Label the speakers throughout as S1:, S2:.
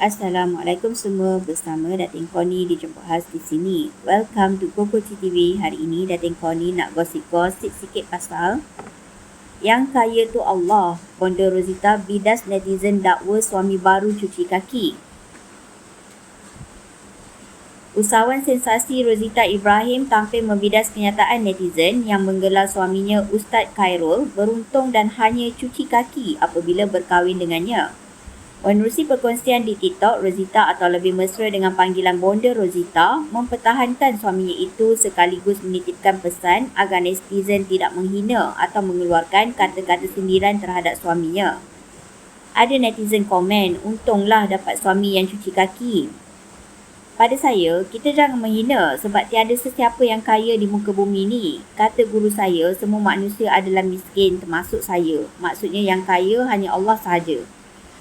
S1: Assalamualaikum semua bersama Datin Koni di Jemput Khas di sini. Welcome to Koko TV. Hari ini Datin Koni nak gosip-gosip sikit pasal yang kaya tu Allah. Bonda Rosita bidas netizen dakwa suami baru cuci kaki. Usahawan sensasi Rosita Ibrahim tampil membidas kenyataan netizen yang menggelar suaminya Ustaz Khairul beruntung dan hanya cuci kaki apabila berkahwin dengannya. Menerusi perkongsian di TikTok, Rosita atau lebih mesra dengan panggilan Bonda Rosita mempertahankan suaminya itu sekaligus menitipkan pesan agar netizen tidak menghina atau mengeluarkan kata-kata sindiran terhadap suaminya. Ada netizen komen, untunglah dapat suami yang cuci kaki. Pada saya, kita jangan menghina sebab tiada sesiapa yang kaya di muka bumi ni. Kata guru saya, semua manusia adalah miskin termasuk saya. Maksudnya yang kaya hanya Allah sahaja.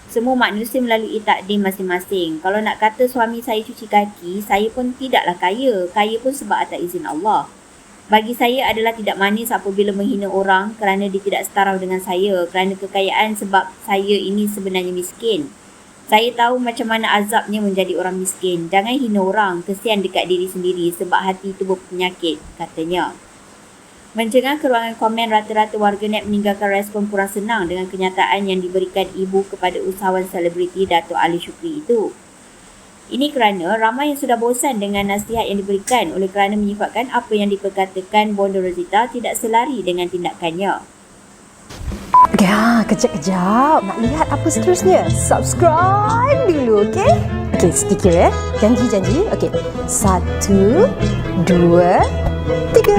S1: Semua manusia melalui takdir masing-masing. Kalau nak kata suami saya cuci kaki, saya pun tidaklah kaya. Kaya pun sebab atas izin Allah. Bagi saya adalah tidak manis apabila menghina orang kerana dia tidak setara dengan saya. Kerana kekayaan sebab saya ini sebenarnya miskin. Saya tahu macam mana azabnya menjadi orang miskin. Jangan hina orang, kesian dekat diri sendiri sebab hati itu berpenyakit, katanya. Mencengah ke ruangan komen rata-rata warganet meninggalkan respon kurang senang dengan kenyataan yang diberikan ibu kepada usahawan selebriti Dato' Ali Shukri itu. Ini kerana ramai yang sudah bosan dengan nasihat yang diberikan oleh kerana menyifatkan apa yang diperkatakan Bonda Rosita tidak selari dengan tindakannya.
S2: Ya, kejap-kejap. Nak lihat apa seterusnya? Subscribe dulu, okey? Okey, sedikit ya. Janji-janji. Okey. Satu, dua, tiga.